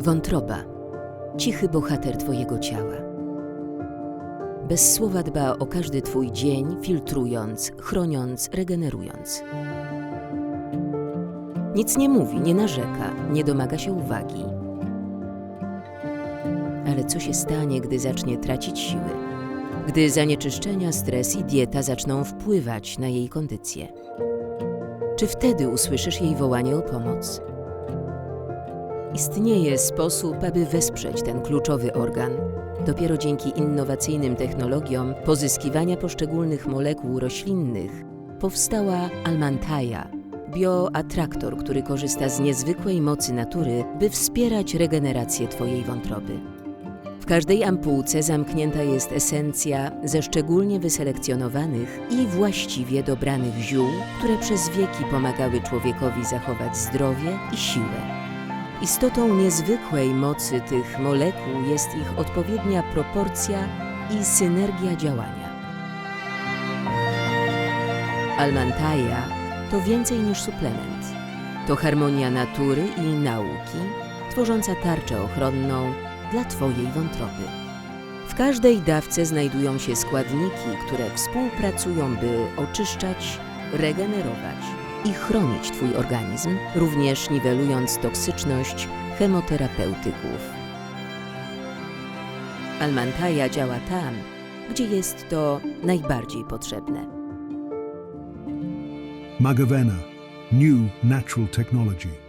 Wątroba. Cichy bohater Twojego ciała. Bez słowa dba o każdy Twój dzień, filtrując, chroniąc, regenerując. Nic nie mówi, nie narzeka, nie domaga się uwagi. Ale co się stanie, gdy zacznie tracić siły? Gdy zanieczyszczenia, stres i dieta zaczną wpływać na jej kondycję? Czy wtedy usłyszysz jej wołanie o pomoc? Istnieje sposób, aby wesprzeć ten kluczowy organ. Dopiero dzięki innowacyjnym technologiom pozyskiwania poszczególnych molekuł roślinnych powstała Almantaja, bioatraktor, który korzysta z niezwykłej mocy natury, by wspierać regenerację Twojej wątroby. W każdej ampułce zamknięta jest esencja ze szczególnie wyselekcjonowanych i właściwie dobranych ziół, które przez wieki pomagały człowiekowi zachować zdrowie i siłę. Istotą niezwykłej mocy tych molekuł jest ich odpowiednia proporcja i synergia działania. Almantaja to więcej niż suplement. To harmonia natury i nauki, tworząca tarczę ochronną dla Twojej wątroby. W każdej dawce znajdują się składniki, które współpracują, by oczyszczać, regenerować i chronić Twój organizm, również niwelując toksyczność chemoterapeutyków. Almantaja działa tam, gdzie jest to najbardziej potrzebne. Magavena, new natural technology.